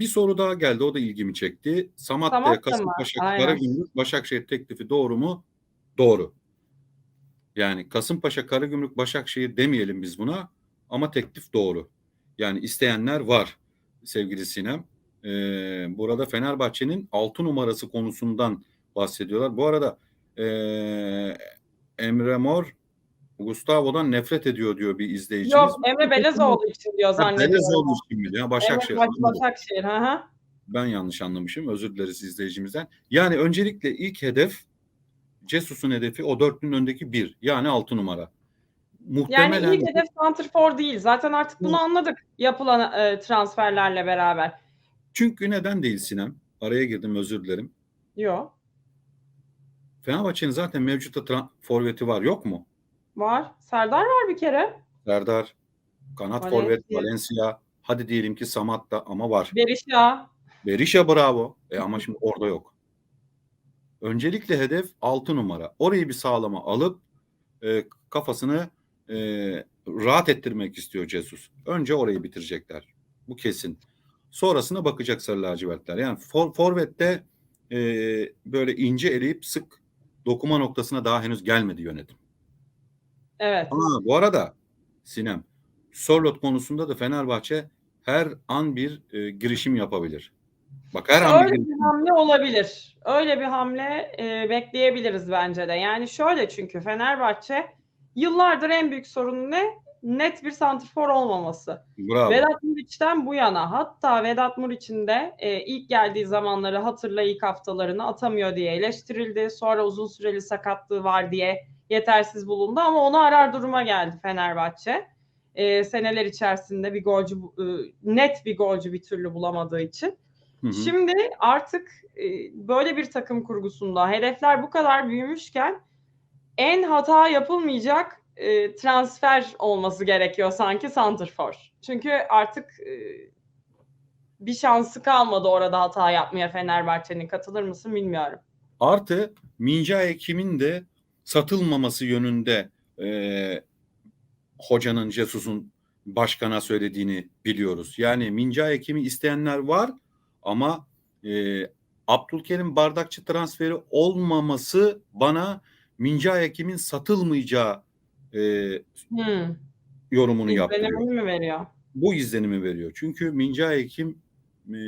bir soru daha geldi. O da ilgimi çekti. Samatta'ya Samatta mı? Kasımpaşa Aynen. Karagümrük Başakşehir teklifi doğru mu? Doğru. Yani Kasımpaşa Karagümrük Başakşehir demeyelim biz buna ama teklif doğru. Yani isteyenler var sevgili Sinem. Ee, burada Fenerbahçe'nin 6 numarası konusundan bahsediyorlar. Bu arada ee, Emre Mor Gustavo'dan nefret ediyor diyor bir izleyicimiz. Yok Emre Belezoğlu için diyor zannediyorum. Belezoğlu için mi? Ya Başakşehir. Evet, Baş-. Başakşehir. Hı hı. Ben yanlış anlamışım. Özür dileriz izleyicimizden. Yani öncelikle ilk hedef Cesus'un hedefi o dörtlünün öndeki bir. Yani altı numara. Yani Muhtemelen ilk hedef Santrfor değil. Zaten artık bunu anladık yapılan e, transferlerle beraber. çünkü neden değil Sinem? Araya girdim özür dilerim. Yok. Fenerbahçe'nin zaten mevcutta forveti var yok mu? Var. Serdar var bir kere. Serdar, kanat Valencia. forvet, Valencia. Hadi diyelim ki Samat da ama var. Berisha. Berisha bravo. E ama şimdi orada yok. Öncelikle hedef 6 numara. Orayı bir sağlama alıp e, kafasını e, rahat ettirmek istiyor Jesus. Önce orayı bitirecekler. Bu kesin. Sonrasına bakacak Sarı lacivertler. Yani for, forvette e, böyle ince eleyip sık dokuma noktasına daha henüz gelmedi yönetim. Evet. Ama bu arada Sinem, Sorlot konusunda da Fenerbahçe her an bir e, girişim yapabilir. Bak her an bir Öyle bir hamle olabilir. Öyle bir hamle e, bekleyebiliriz bence de. Yani şöyle çünkü Fenerbahçe yıllardır en büyük sorunu ne? Net bir santrfor olmaması. Bravo. Vedat Muriç'ten bu yana hatta Vedat Muriç'in de e, ilk geldiği zamanları hatırla ilk haftalarını atamıyor diye eleştirildi. Sonra uzun süreli sakatlığı var diye yetersiz bulundu ama onu arar duruma geldi Fenerbahçe. E, seneler içerisinde bir golcü e, net bir golcü bir türlü bulamadığı için. Hı hı. Şimdi artık e, böyle bir takım kurgusunda hedefler bu kadar büyümüşken en hata yapılmayacak e, transfer olması gerekiyor sanki Santrfor. Çünkü artık e, bir şansı kalmadı orada hata yapmaya Fenerbahçe'nin. Katılır mısın bilmiyorum. Artı Minca Ekim'in de satılmaması yönünde e, hocanın Jesus'un başkana söylediğini biliyoruz. Yani Minca Ekim'i isteyenler var ama e, Abdülkerim Bardakçı transferi olmaması bana Minca Ekim'in satılmayacağı e, Hmm. yorumunu. İzlenimini mi veriyor? bu izlenimi veriyor. Çünkü Minca Ekim e,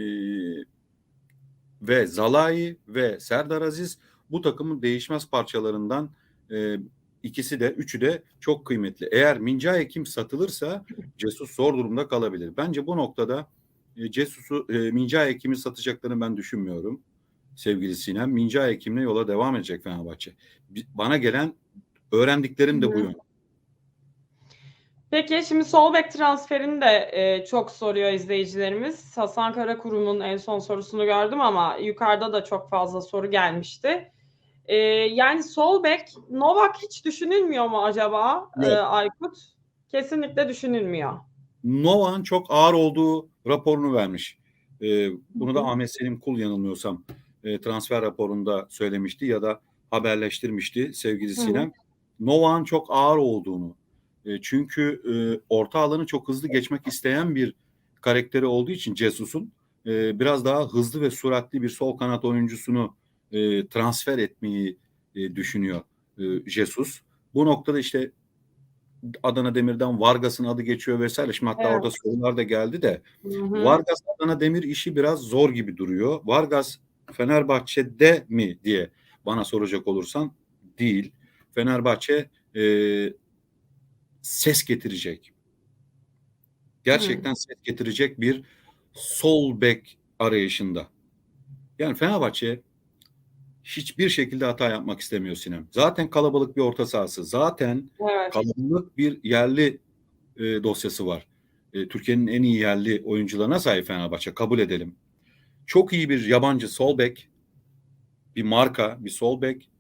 ve Zalai ve Serdar Aziz bu takımın değişmez parçalarından e, ikisi de üçü de çok kıymetli. Eğer Minca Ekim satılırsa Cesus zor durumda kalabilir. Bence bu noktada e, Cesus'u e, Minca Ekim'i satacaklarını ben düşünmüyorum. Sevgili Sinem, Minca Ekim'le yola devam edecek Fenerbahçe. Bana gelen öğrendiklerim de bu yönde. Peki şimdi sol bek transferini de e, çok soruyor izleyicilerimiz. Hasan Karakurum'un en son sorusunu gördüm ama yukarıda da çok fazla soru gelmişti. E, yani sol bek Novak hiç düşünülmüyor mu acaba e, Yok. Aykut? Kesinlikle düşünülmüyor. Novak'ın çok ağır olduğu raporunu vermiş. Ee, bunu da. Ahmet Selim Kul yanılmıyorsam e, transfer raporunda söylemişti ya da haberleştirmişti sevgili Hı hı. Sinem. Novak'ın çok ağır olduğunu. E, çünkü e, orta alanı çok hızlı geçmek isteyen bir karakteri olduğu için Cesus'un e, biraz daha hızlı ve süratli bir sol kanat oyuncusunu e, transfer etmeyi e, düşünüyor e, Jesus. Bu noktada işte Adana Demir'den Vargas'ın adı geçiyor vesaire. Şimdi hatta Evet. orada sorular da geldi de Hı hı. Vargas Adana Demir işi biraz zor gibi duruyor. Vargas Fenerbahçe'de mi diye bana soracak olursan değil. Fenerbahçe e, ses getirecek. Gerçekten ses getirecek bir sol bek arayışında. Yani Fenerbahçe hiçbir şekilde hata yapmak istemiyor Sinem. Zaten kalabalık bir orta sahası. Zaten Evet. kalabalık bir yerli e, dosyası var. E, Türkiye'nin en iyi yerli oyuncularına sahip Fenerbahçe. Kabul edelim. Çok iyi bir yabancı sol bek, bir marka, bir sol bek,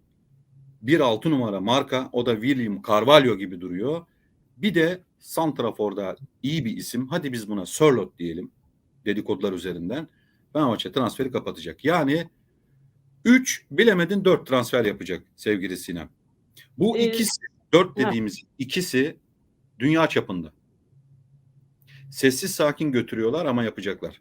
bir altı numara marka. O da William Carvalho gibi duruyor. Bir de Santrafor'da iyi bir isim. Hadi biz buna Sörlot diyelim. Dedikodular üzerinden. Fenerbahçe transferi kapatacak. Yani 3 bilemedin 4 transfer yapacak sevgili Sinem. Bu Ee, ikisi 4 ha. dediğimiz ikisi dünya çapında. Sessiz sakin götürüyorlar ama yapacaklar.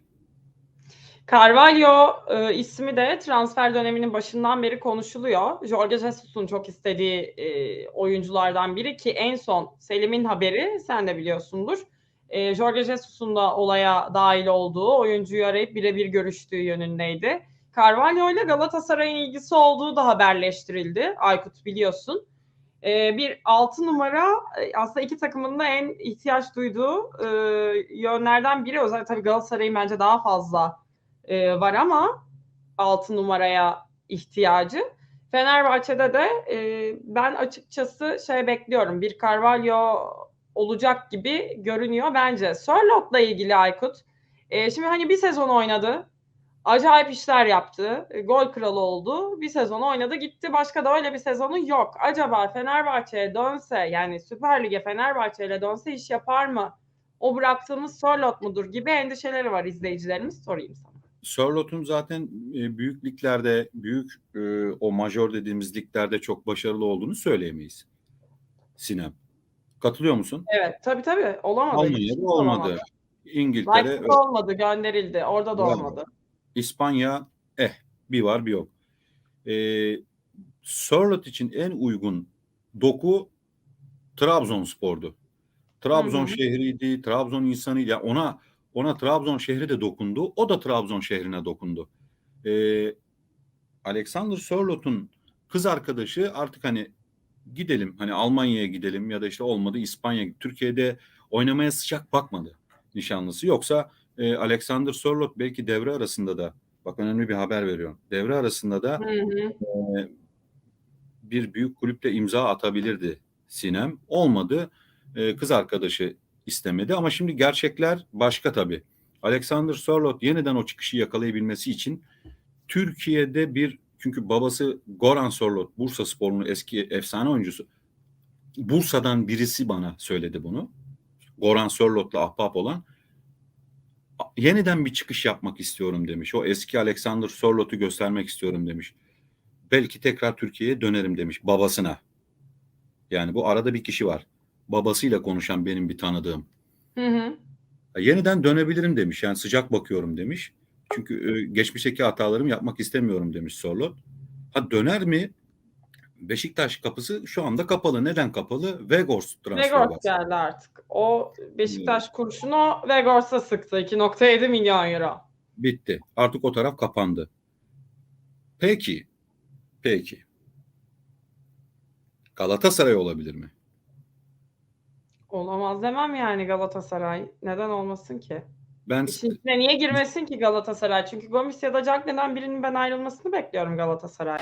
Carvalho e, ismi de transfer döneminin başından beri konuşuluyor. Jorge Jesus'un çok istediği e, oyunculardan biri ki en son Selim'in haberi sen de biliyorsundur. E, Jorge Jesus'un da olaya dahil olduğu, oyuncuyu arayıp birebir görüştüğü yönündeydi. Carvalho ile Galatasaray'ın ilgisi olduğu da haberleştirildi. Aykut biliyorsun. E, bir 6 numara aslında iki takımın da en ihtiyaç duyduğu e, yönlerden biri. Özellikle tabii Galatasaray'ın bence daha fazla e, var ama 6 numaraya ihtiyacı. Fenerbahçe'de de e, ben açıkçası şey bekliyorum. Bir Carvalho olacak gibi görünüyor bence. Sörlot'la ilgili Aykut. E, şimdi hani bir sezon oynadı. Acayip işler yaptı. E, gol kralı oldu. Bir sezon oynadı gitti. Başka da öyle bir sezonu yok. Acaba Fenerbahçe'ye dönse yani Süper Lig'e Fenerbahçe ile dönse iş yapar mı? O bıraktığımız Sörlot mudur gibi endişeleri var izleyicilerimiz. Sorayım sana. Sörlot'un zaten e, büyük liglerde, büyük e, o majör dediğimiz liglerde çok başarılı olduğunu söyleyemeyiz. Sinem. Katılıyor musun? Evet tabii tabii olamadı. Almanya'da Hiç olmadı. İngiltere, Leipzig'te olmadı gönderildi. Orada da Bravo. olmadı. İspanya eh bir var bir yok. Ee, Sörlot için en uygun doku Trabzonspor'du. Trabzon Hı hı. şehriydi, Trabzon insanıydı. Yani ona ona Trabzon şehri de dokundu. O da Trabzon şehrine dokundu. Ee, Alexander Sörlot'un kız arkadaşı artık hani gidelim hani Almanya'ya gidelim ya da işte olmadı İspanya Türkiye'de oynamaya sıcak bakmadı nişanlısı. Yoksa e, Alexander Sörlot belki devre arasında da bak önemli bir haber veriyorum. Devre arasında da Hı hı. bir büyük kulüple imza atabilirdi Sinem. Olmadı. E, kız arkadaşı istemedi ama şimdi gerçekler başka tabii. Alexander Sörlot yeniden o çıkışı yakalayabilmesi için Türkiye'de bir çünkü babası Goran Sörlot Bursa Spor'un eski efsane oyuncusu. Bursa'dan birisi bana söyledi bunu. Goran Sörlot'la ahbap olan yeniden bir çıkış yapmak istiyorum demiş. O eski Alexander Sörlot'u göstermek istiyorum demiş. Belki tekrar Türkiye'ye dönerim demiş babasına. Yani bu arada bir kişi var. Babasıyla konuşan benim bir tanıdığım. Hı hı. Yeniden dönebilirim demiş. Yani sıcak bakıyorum demiş. Çünkü e, geçmişteki hatalarımı yapmak istemiyorum demiş Sörlot. Ha döner mi? Beşiktaş kapısı şu anda kapalı. Neden kapalı? Vegors transferi var. Vegors geldi artık. O Beşiktaş kurşunu Vegors'a sıktı. 2.7 milyon euro. Bitti. Artık o taraf kapandı. Peki. Peki. Galatasaray olabilir mi? Olamaz demem yani Galatasaray. Neden olmasın ki? Ben İşin içine niye girmesin ki Galatasaray? Çünkü Gomis ya da Cagney'den birinin ben ayrılmasını bekliyorum Galatasaray.